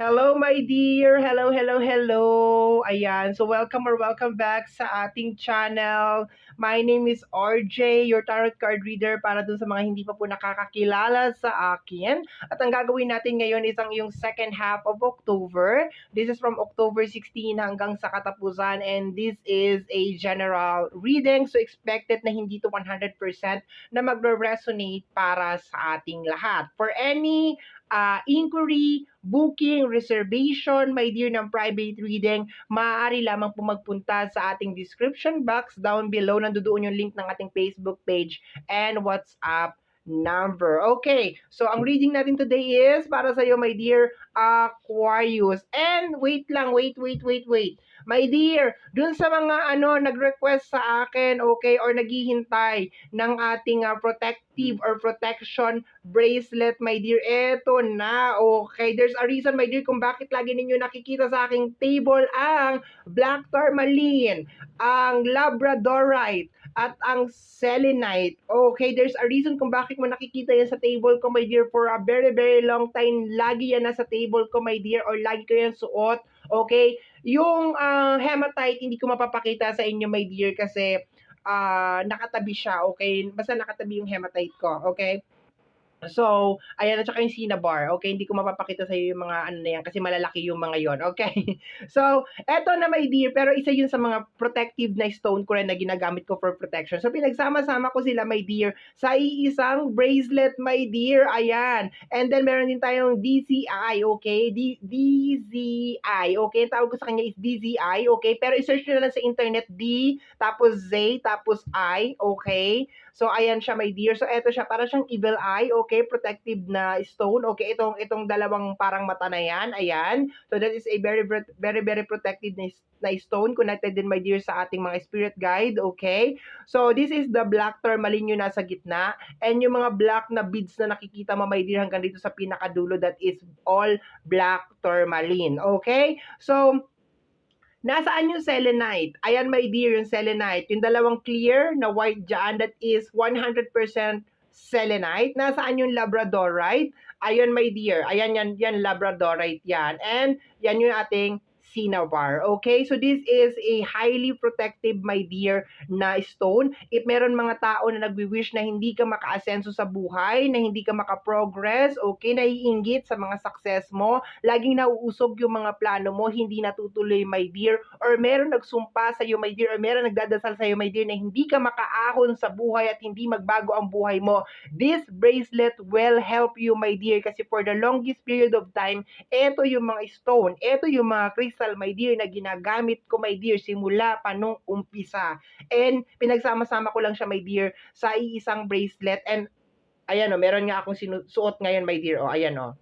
Hello, my dear. Hello, hello, hello. Ayan. So, welcome or welcome back sa ating channel. My name is RJ, your tarot card reader para dun sa mga hindi pa po nakakakilala sa akin. At ang gagawin natin ngayon is ang yung second half of October. This is from October 16 hanggang sa katapusan and this is a general reading. So, expected na hindi to 100% na magre-resonate para sa ating lahat. For any uh, inquiry, booking, reservation, my dear, ng private reading, maaari lamang po magpunta sa ating description box down below. Nandoon yung link ng ating Facebook page and WhatsApp number. Okay, so ang reading natin today is para sa iyo, my dear Aquarius. And wait lang, wait, wait, wait, wait. My dear, dun sa mga ano nag-request sa akin, okay, or naghihintay ng ating uh, protective or protection bracelet, my dear, eto na, okay. There's a reason, my dear, kung bakit lagi ninyo nakikita sa aking table ang black tourmaline, ang labradorite, at ang selenite. Okay, there's a reason kung bakit mo nakikita yan sa table ko, my dear, for a very, very long time. Lagi yan nasa table ko, my dear, or lagi ko yan suot. Okay, yung uh, hematite, hindi ko mapapakita sa inyo, my dear, kasi uh, nakatabi siya, okay? Basta nakatabi yung hematite ko, okay? So, ayan, at saka yung cinnabar. Okay, hindi ko mapapakita sa iyo yung mga ano na yan kasi malalaki yung mga yon Okay? So, eto na my dear, pero isa yun sa mga protective na stone ko rin na ginagamit ko for protection. So, pinagsama-sama ko sila my dear sa iisang bracelet my dear. Ayan. And then, meron din tayong DCI. Okay? D DZI. Okay? Ang tawag ko sa kanya is DZI. Okay? Pero i-search nyo na lang sa internet D, tapos Z, tapos I. Okay? So, ayan siya my dear. So, eto siya. Para siyang evil eye. Okay? Okay, protective na stone. Okay, itong itong dalawang parang mata na yan, ayan. So that is a very very very protective na, na stone connected din my dear sa ating mga spirit guide, okay? So this is the black tourmaline yung nasa gitna and yung mga black na beads na nakikita mo my dear hanggang dito sa pinakadulo that is all black tourmaline, okay? So Nasaan yung selenite? Ayan, my dear, yung selenite. Yung dalawang clear na white dyan, that is 100% selenite. Nasaan yung labradorite? Ayun, my dear. Ayan, yan, yan labradorite yan. And yan yung ating cinnabar. Okay? So this is a highly protective, my dear, na stone. If meron mga tao na nagwi-wish na hindi ka maka-asenso sa buhay, na hindi ka maka-progress, okay, naiinggit sa mga success mo, laging nauusog yung mga plano mo, hindi natutuloy, my dear, or meron nagsumpa sa iyo, my dear, or meron nagdadasal sa iyo, my dear, na hindi ka makaahon sa buhay at hindi magbago ang buhay mo, this bracelet will help you, my dear, kasi for the longest period of time, eto yung mga stone, eto yung mga crystal crystal, my dear, na ginagamit ko, my dear, simula pa nung umpisa. And pinagsama-sama ko lang siya, my dear, sa iisang bracelet. And ayan o, oh, meron nga akong sinusuot ngayon, my dear. O, oh, ayan o. Oh.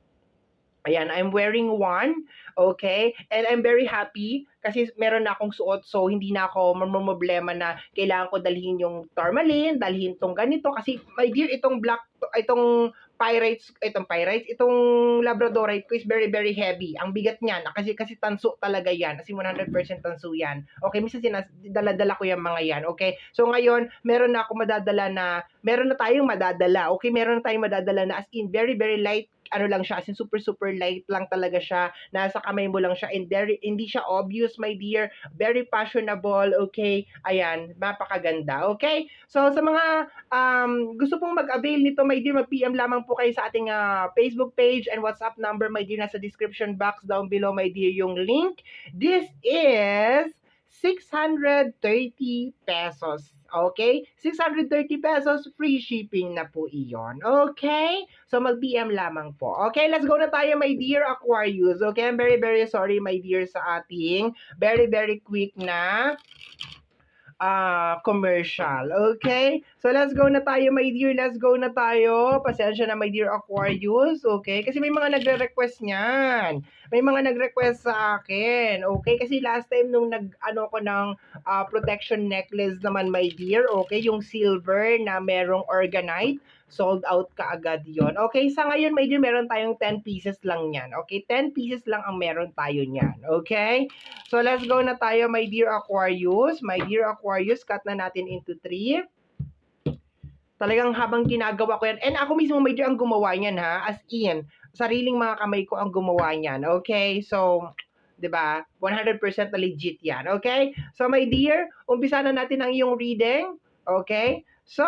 Ayan, I'm wearing one, okay? And I'm very happy kasi meron na akong suot so hindi na ako problema na kailangan ko dalhin yung tourmaline, dalhin tong ganito kasi my dear, itong black, itong pyrites, itong pyrites, itong labradorite ko is very, very heavy. Ang bigat niyan, kasi, kasi tanso talaga yan. Kasi 100% tanso yan. Okay, minsan sinas, dala-dala ko yung mga yan. Okay, so ngayon, meron na ako madadala na, meron na tayong madadala. Okay, meron na tayong madadala na as in very, very light ano lang siya, as in super super light lang talaga siya. Nasa kamay mo lang siya and very, hindi siya obvious, my dear. Very fashionable, okay? Ayan, napakaganda, okay? So sa mga um, gusto pong mag-avail nito, my dear, mag-PM lamang po kayo sa ating uh, Facebook page and WhatsApp number, my dear, nasa description box down below, my dear, yung link. This is 630 pesos. Okay? 630 pesos, free shipping na po iyon. Okay? So, mag-PM lamang po. Okay, let's go na tayo, my dear Aquarius. Okay, I'm very, very sorry, my dear, sa ating very, very quick na uh, commercial. Okay? So, let's go na tayo, my dear. Let's go na tayo. Pasensya na, my dear Aquarius. Okay? Kasi may mga nagre-request niyan. May mga nag-request sa akin. Okay? Kasi last time nung nag-ano ko ng uh, protection necklace naman, my dear. Okay? Yung silver na merong organite sold out ka agad yon. Okay, sa ngayon, dear, meron tayong 10 pieces lang yan. Okay, 10 pieces lang ang meron tayo niyan. Okay? So, let's go na tayo, my dear Aquarius. My dear Aquarius, cut na natin into 3. Talagang habang ginagawa ko yan, and ako mismo, my dear, ang gumawa niyan, ha? As in, sariling mga kamay ko ang gumawa niyan, okay? So, 'di ba? 100% na legit 'yan, okay? So my dear, umpisa na natin ang iyong reading, okay? So,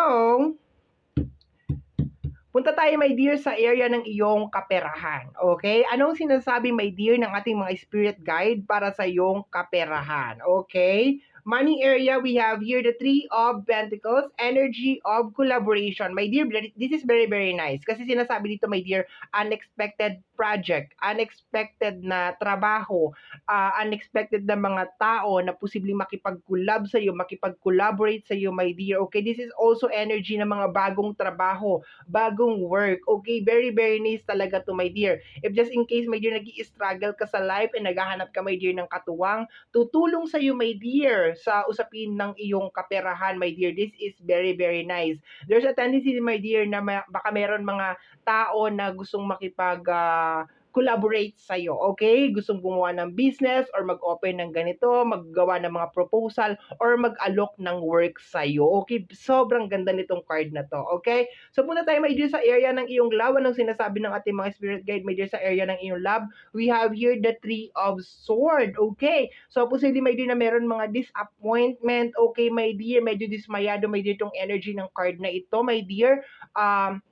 Punta tayo, my dear, sa area ng iyong kaperahan. Okay? Anong sinasabi, my dear, ng ating mga spirit guide para sa iyong kaperahan? Okay? Money area, we have here the Three of Pentacles, energy of collaboration. My dear, this is very, very nice. Kasi sinasabi dito, my dear, unexpected project, unexpected na trabaho, uh, unexpected na mga tao na posibleng makipag-collab sa iyo, makipag-collaborate sa iyo, my dear. Okay, this is also energy ng mga bagong trabaho, bagong work. Okay, very, very nice talaga to, my dear. If just in case, my dear, nag-i-struggle ka sa life and naghahanap ka, my dear, ng katuwang, tutulong sa iyo, my dear sa usapin ng iyong kaperahan, my dear. This is very, very nice. There's a tendency, my dear, na baka meron mga tao na gustong makipag uh, collaborate sa iyo, okay? Gustong gumawa ng business or mag-open ng ganito, maggawa ng mga proposal or mag-alok ng work sa iyo. Okay? Sobrang ganda nitong card na to, okay? So punta tayo dear sa area ng iyong love, anong sinasabi ng ating mga spirit guide dear sa area ng iyong love? We have here the three of sword, okay? So posible dear na meron mga disappointment, okay my dear, medyo dismayado my dear itong energy ng card na ito, my dear. Um,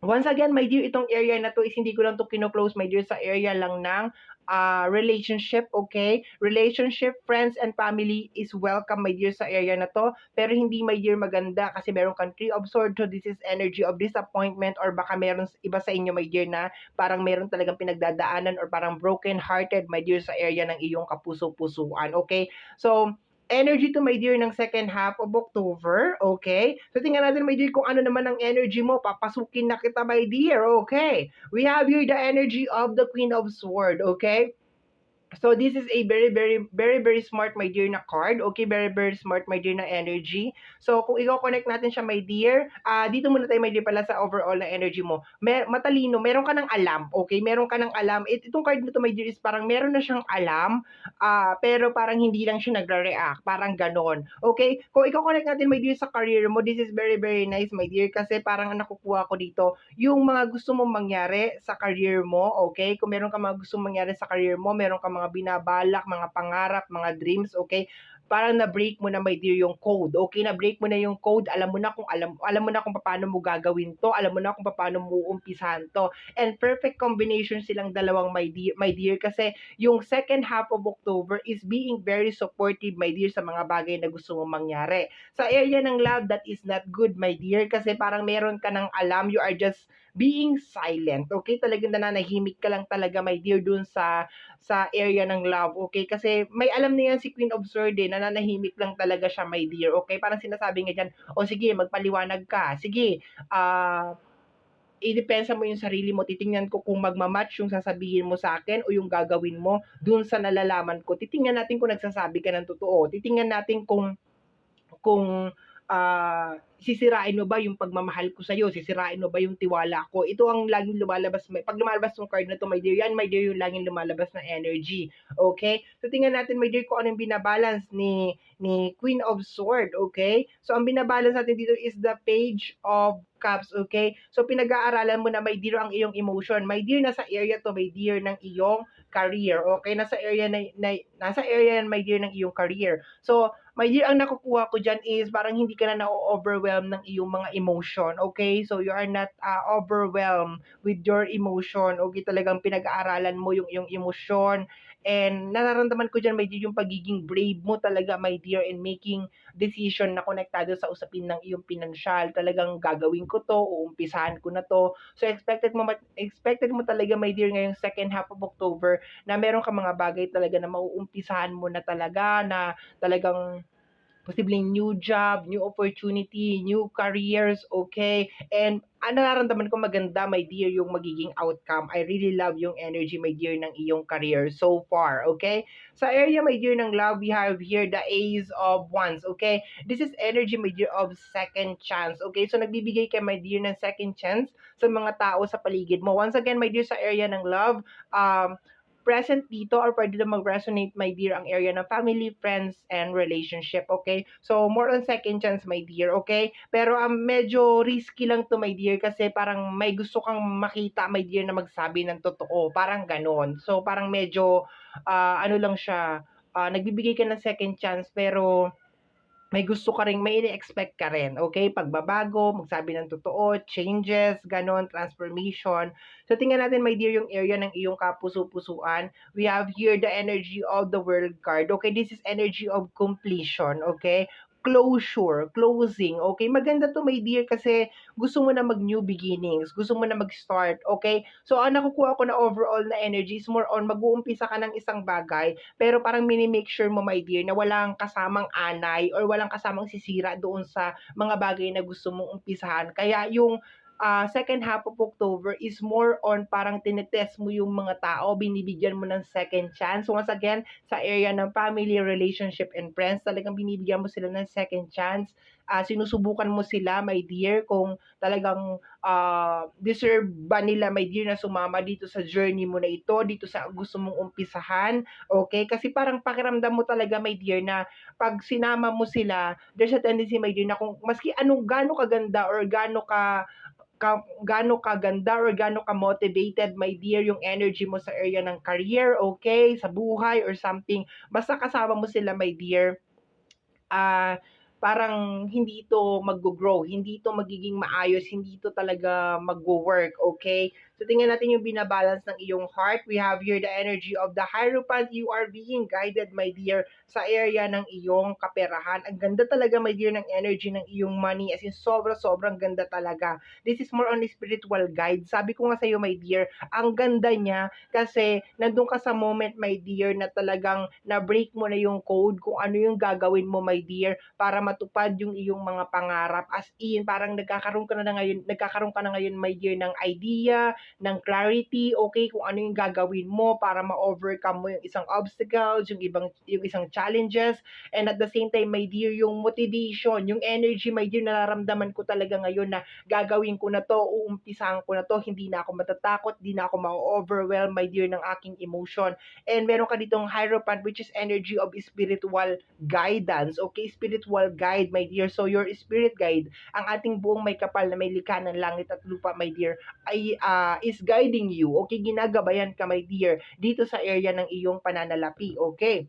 Once again, my dear, itong area na to is hindi ko lang to kino-close, my dear, sa area lang ng uh, relationship, okay? Relationship, friends, and family is welcome, my dear, sa area na to. Pero hindi, my dear, maganda kasi meron kang tree of sword, so this is energy of disappointment or baka meron iba sa inyo, my dear, na parang meron talagang pinagdadaanan or parang broken-hearted, my dear, sa area ng iyong kapuso-pusuan, okay? So, energy to my dear ng second half of October, okay? So tingnan natin my dear kung ano naman ang energy mo, papasukin na kita my dear, okay? We have here the energy of the Queen of Sword, okay? So this is a very very very very smart my dear na card. Okay, very very smart my dear na energy. So kung i-connect natin siya my dear, uh, dito muna tayo my dear pala sa overall na energy mo. Mer matalino, meron ka ng alam. Okay, meron ka ng alam. It, itong card nito my dear is parang meron na siyang alam, uh, pero parang hindi lang siya nagre-react, parang ganon. Okay? Kung i-connect natin my dear sa career mo, this is very very nice my dear kasi parang nakukuha ko dito yung mga gusto mong mangyari sa career mo, okay? Kung meron ka mga gusto mangyari sa career mo, meron ka mga binabalak, mga pangarap, mga dreams, okay? Parang na-break mo na my dear yung code. Okay, na-break mo na yung code. Alam mo na kung alam alam mo na kung paano mo gagawin to. Alam mo na kung paano mo umpisahan to. And perfect combination silang dalawang my dear, my dear kasi yung second half of October is being very supportive my dear sa mga bagay na gusto mong mangyari. Sa area ng love that is not good my dear kasi parang meron ka ng alam you are just being silent. Okay? Talagang nananahimik ka lang talaga, my dear, dun sa sa area ng love. Okay? Kasi may alam na yan si Queen of Swords eh, nananahimik lang talaga siya, my dear. Okay? Parang sinasabi nga dyan, o oh, sige, magpaliwanag ka. Sige, ah, uh, i-depensa mo yung sarili mo. Titingnan ko kung magmamatch yung sasabihin mo sa akin o yung gagawin mo dun sa nalalaman ko. Titingnan natin kung nagsasabi ka ng totoo. Titingnan natin kung kung uh, sisirain mo ba yung pagmamahal ko sa iyo? Sisirain mo ba yung tiwala ko? Ito ang laging lumalabas. Pag lumalabas yung card na to, my dear, yan, my dear, yung laging lumalabas na energy. Okay? So, tingnan natin, my dear, kung anong binabalance ni, ni Queen of Sword. Okay? So, ang binabalance natin dito is the page of cups, okay? So, pinag-aaralan mo na, my dear, ang iyong emotion. My dear, nasa area to, my dear, ng iyong career. Okay? Nasa area na, na nasa area yan, my dear, ng iyong career. So, my dear, ang nakukuha ko dyan is parang hindi ka na na-overwhelm ng iyong mga emotion. Okay? So, you are not uh, overwhelmed with your emotion. Okay? Talagang pinag-aaralan mo yung iyong emosyon And nararamdaman ko dyan, my dear, yung pagiging brave mo talaga, my dear, in making decision na konektado sa usapin ng iyong pinansyal. Talagang gagawin ko to, uumpisahan ko na to. So, expected mo, expected mo talaga, my dear, ngayong second half of October, na meron ka mga bagay talaga na mauumpisahan mo na talaga, na talagang posibleng new job, new opportunity, new careers, okay? And ah, nararamdaman ko maganda, my dear, yung magiging outcome. I really love yung energy, my dear, ng iyong career so far, okay? Sa area, my dear, ng love, we have here the Ace of Wands, okay? This is energy, my dear, of second chance, okay? So, nagbibigay kay my dear, ng second chance sa mga tao sa paligid mo. Once again, my dear, sa area ng love, um, present dito or pwede na mag-resonate, my dear, ang area ng family, friends, and relationship, okay? So, more on second chance, my dear, okay? Pero um, medyo risky lang to, my dear, kasi parang may gusto kang makita, my dear, na magsabi ng totoo. Parang ganon. So, parang medyo, ah, ano lang siya, ah, nagbibigay ka ng second chance, pero may gusto ka rin, may ini-expect ka rin, okay? Pagbabago, magsabi ng totoo, changes, ganon, transformation. So, tingnan natin, my dear, yung area ng iyong kapuso-pusuan. We have here the energy of the world card, okay? This is energy of completion, okay? Closure, closing, okay? Maganda to, my dear, kasi gusto mo na mag-new beginnings, gusto mo na mag-start, okay? So, ang nakukuha ko na overall na energy is more on mag-uumpisa ka ng isang bagay, pero parang mini-make sure mo, my dear, na walang kasamang anay or walang kasamang sisira doon sa mga bagay na gusto mong umpisahan. Kaya yung uh, second half of October is more on parang tinetest mo yung mga tao, binibigyan mo ng second chance. So once again, sa area ng family, relationship, and friends, talagang binibigyan mo sila ng second chance. Uh, sinusubukan mo sila, my dear, kung talagang uh, deserve ba nila, my dear, na sumama dito sa journey mo na ito, dito sa gusto mong umpisahan, okay? Kasi parang pakiramdam mo talaga, my dear, na pag sinama mo sila, there's a tendency, my dear, na kung maski anong gano'ng kaganda or gano'ng ka ka, gaano ka ganda or gaano ka motivated, my dear, yung energy mo sa area ng career, okay, sa buhay or something. Basta kasama mo sila, my dear. Ah, uh, parang hindi ito mag-grow, hindi ito magiging maayos, hindi ito talaga mag-work, okay? So, tingnan natin yung binabalance ng iyong heart. We have here the energy of the Hierophant. You are being guided, my dear, sa area ng iyong kaperahan. Ang ganda talaga, my dear, ng energy ng iyong money. As in, sobra-sobrang ganda talaga. This is more on spiritual guide. Sabi ko nga sa'yo, my dear, ang ganda niya kasi nandun ka sa moment, my dear, na talagang na-break mo na yung code kung ano yung gagawin mo, my dear, para matupad yung iyong mga pangarap. As in, parang nagkakaroon ka na, ngayon, nagkakaroon ka na ngayon, my dear, ng idea, ng clarity, okay, kung ano yung gagawin mo para ma-overcome mo yung isang obstacles, yung ibang yung isang challenges, and at the same time, my dear, yung motivation, yung energy, my dear, nararamdaman ko talaga ngayon na gagawin ko na to, uumpisahan ko na to, hindi na ako matatakot, hindi na ako ma-overwhelm, my dear, ng aking emotion. And meron ka ditong Hierophant, which is energy of spiritual guidance, okay, spiritual guide, my dear. So, your spirit guide, ang ating buong may kapal na may likha ng langit at lupa, my dear, ay uh, is guiding you, okay, ginagabayan ka, my dear, dito sa area ng iyong pananalapi, okay?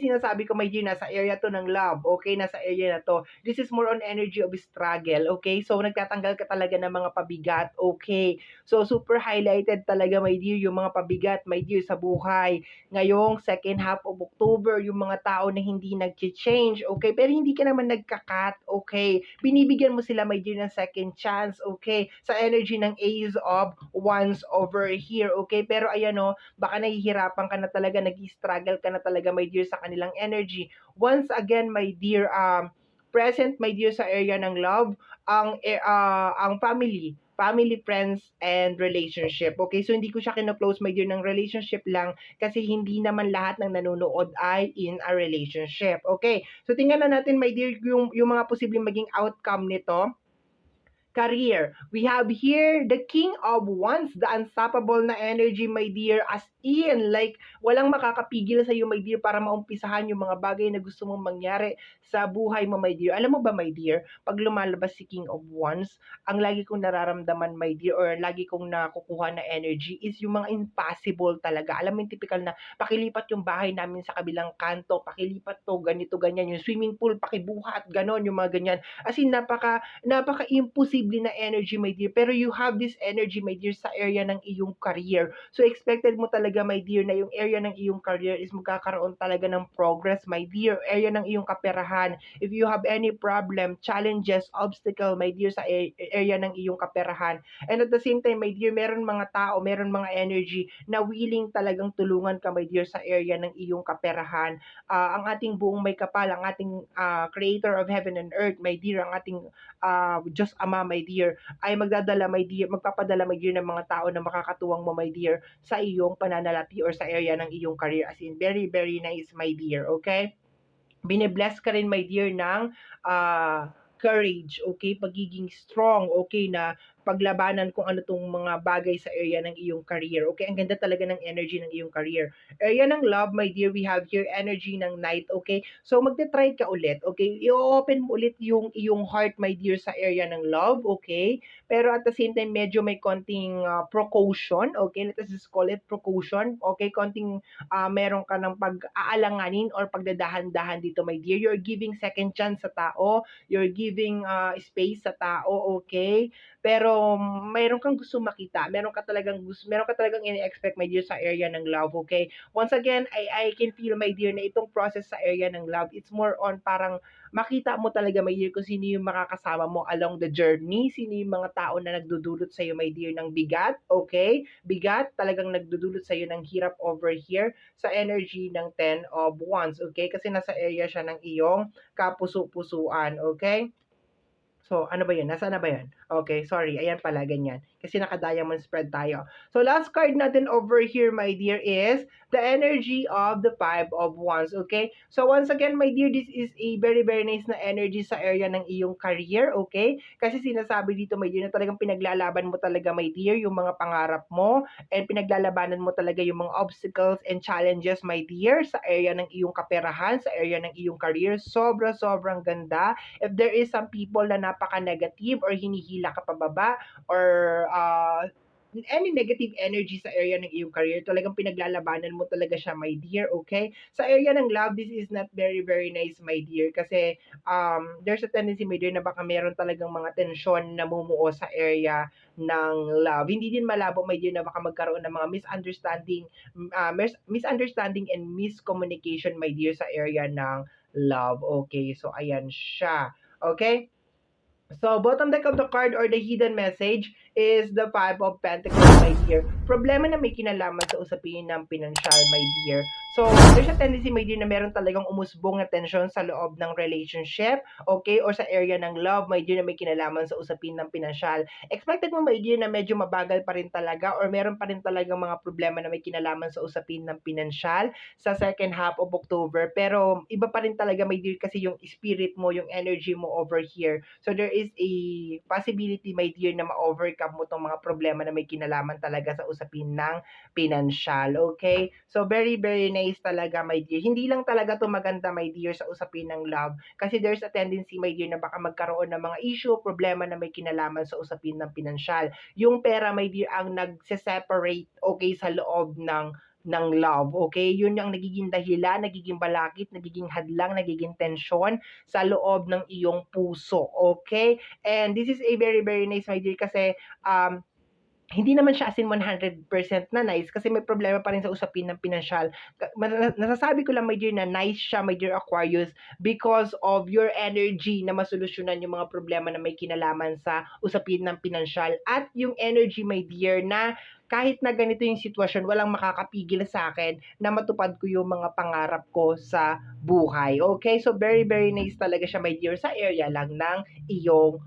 Sinasabi ko, my dear, nasa area to ng love, okay? Nasa area na to. This is more on energy of struggle, okay? So, nagtatanggal ka talaga ng mga pabigat, okay? So, super highlighted talaga, my dear, yung mga pabigat, my dear, sa buhay. Ngayong second half of October, yung mga tao na hindi nag-change, okay? Pero hindi ka naman nagka-cut, okay? Binibigyan mo sila, my dear, ng second chance, okay? Sa energy ng Ace of Wands over here, okay? Pero ayan o, baka nahihirapan ka na talaga, nag-struggle ka na talaga, my dear, sa kanilang energy. Once again, my dear, um, present, my dear, sa area ng love, ang, uh, ang family, family, friends, and relationship. Okay, so hindi ko siya kino-close, my dear, ng relationship lang kasi hindi naman lahat ng nanonood ay in a relationship. Okay, so tingnan na natin, my dear, yung, yung mga posibleng maging outcome nito career. We have here the king of wands, the unstoppable na energy, my dear, as in, like, walang makakapigil sa iyo, my dear, para maumpisahan yung mga bagay na gusto mong mangyari sa buhay mo, my dear. Alam mo ba, my dear, pag lumalabas si king of wands, ang lagi kong nararamdaman, my dear, or lagi kong nakukuha na energy is yung mga impossible talaga. Alam mo yung typical na pakilipat yung bahay namin sa kabilang kanto, pakilipat to, ganito, ganyan, yung swimming pool, pakibuhat, ganon, yung mga ganyan. As in, napaka, napaka-impossible posible na energy, my dear. Pero you have this energy, my dear, sa area ng iyong career. So, expected mo talaga, my dear, na yung area ng iyong career is magkakaroon talaga ng progress, my dear. Area ng iyong kaperahan. If you have any problem, challenges, obstacle, my dear, sa area ng iyong kaperahan. And at the same time, my dear, meron mga tao, meron mga energy na willing talagang tulungan ka, my dear, sa area ng iyong kaperahan. Uh, ang ating buong may kapal, ang ating uh, creator of heaven and earth, my dear, ang ating uh, Diyos Ama, my dear, ay magdadala, my dear, magpapadala, my dear, ng mga tao na makakatuwang mo, my dear, sa iyong pananalapi or sa area ng iyong career. As in, very, very nice, my dear, okay? Binibless ka rin, my dear, ng uh, courage, okay? Pagiging strong, okay, na paglabanan kung ano tong mga bagay sa area ng iyong career. Okay, ang ganda talaga ng energy ng iyong career. Area ng love, my dear, we have here energy ng night. Okay, so magte-try ka ulit. Okay, i-open mo ulit yung iyong heart, my dear, sa area ng love. Okay, pero at the same time, medyo may konting uh, precaution. Okay, let us just call it precaution. Okay, konting uh, meron ka ng pag-aalanganin or pagdadahan-dahan dito, my dear. You're giving second chance sa tao. You're giving uh, space sa tao, okay? Pero mayroon kang gusto makita. Meron ka talagang gusto, meron ka talagang ini-expect, my dear, sa area ng love, okay? Once again, I, I can feel, my dear, na itong process sa area ng love, it's more on parang makita mo talaga, my dear, kung sino yung makakasama mo along the journey, sino yung mga tao na nagdudulot sa'yo, my dear, ng bigat, okay? Bigat, talagang nagdudulot sa'yo ng hirap over here sa energy ng 10 of Wands, okay? Kasi nasa area siya ng iyong kapuso-pusuan, okay? So, ano ba yun? Nasaan na ba yun? Okay, sorry. Ayan pala, ganyan. Kasi naka-diamond spread tayo. So, last card natin over here, my dear, is the energy of the Five of Wands. Okay? So, once again, my dear, this is a very, very nice na energy sa area ng iyong career. Okay? Kasi sinasabi dito, my dear, na talagang pinaglalaban mo talaga, my dear, yung mga pangarap mo and pinaglalabanan mo talaga yung mga obstacles and challenges, my dear, sa area ng iyong kaperahan, sa area ng iyong career. Sobra, sobrang ganda. If there is some people na napaka-negative or hinihila ka pababa or uh, any negative energy sa area ng iyong career, talagang pinaglalabanan mo talaga siya, my dear, okay? Sa area ng love, this is not very, very nice, my dear, kasi um, there's a tendency, my dear, na baka meron talagang mga tensyon na mumuo sa area ng love. Hindi din malabo, my dear, na baka magkaroon ng mga misunderstanding, uh, mis- misunderstanding and miscommunication, my dear, sa area ng love, okay? So, ayan siya, okay? So, bottom deck of the card or the hidden message is the Five of Pentacles, my dear. Problema na may kinalaman sa usapin ng pinansyal, my dear. So, there's a tendency, my dear, na meron talagang umusbong na tension sa loob ng relationship, okay? Or sa area ng love, my dear, na may kinalaman sa usapin ng pinansyal. Expected mo, my dear, na medyo mabagal pa rin talaga or meron pa rin talagang mga problema na may kinalaman sa usapin ng pinansyal sa second half of October. Pero, iba pa rin talaga, my dear, kasi yung spirit mo, yung energy mo over here. So, there is a possibility, my dear, na ma-overcome mo tong mga problema na may kinalaman talaga sa usapin ng pinansyal. Okay? So, very, very nice talaga, my dear. Hindi lang talaga to maganda, my dear, sa usapin ng love. Kasi there's a tendency, my dear, na baka magkaroon ng mga issue, problema na may kinalaman sa usapin ng pinansyal. Yung pera, my dear, ang nagse-separate, okay, sa loob ng ng love, okay? Yun yung nagiging dahilan, nagiging balakid, nagiging hadlang, nagiging tensyon sa loob ng iyong puso, okay? And this is a very, very nice, my dear, kasi um, hindi naman siya as in 100% na nice kasi may problema pa rin sa usapin ng pinansyal. Nasasabi ko lang, my dear, na nice siya, my dear Aquarius, because of your energy na masolusyonan yung mga problema na may kinalaman sa usapin ng pinansyal. At yung energy, my dear, na kahit na ganito yung sitwasyon, walang makakapigil sa akin na matupad ko yung mga pangarap ko sa buhay. Okay? So, very, very nice talaga siya, my dear, sa area lang ng iyong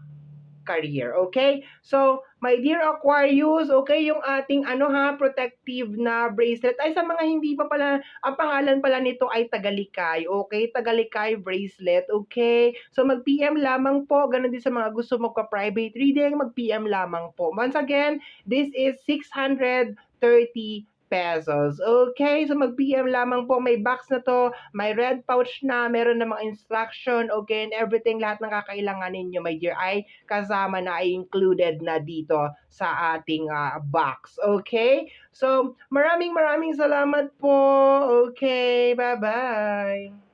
career. Okay? So, my dear Aquarius, okay, yung ating ano ha, protective na bracelet. Ay, sa mga hindi pa pala, ang pangalan pala nito ay Tagalikay. Okay? Tagalikay bracelet. Okay? So, mag-PM lamang po. Ganon din sa mga gusto magpa-private reading, mag-PM lamang po. Once again, this is 630 pesos. Okay, so mag-PM lamang po. May box na to, may red pouch na, meron na mga instruction, okay, and everything, lahat ng kakailangan ninyo, my dear, ay kasama na, ay included na dito sa ating uh, box. Okay? So, maraming maraming salamat po. Okay, bye-bye.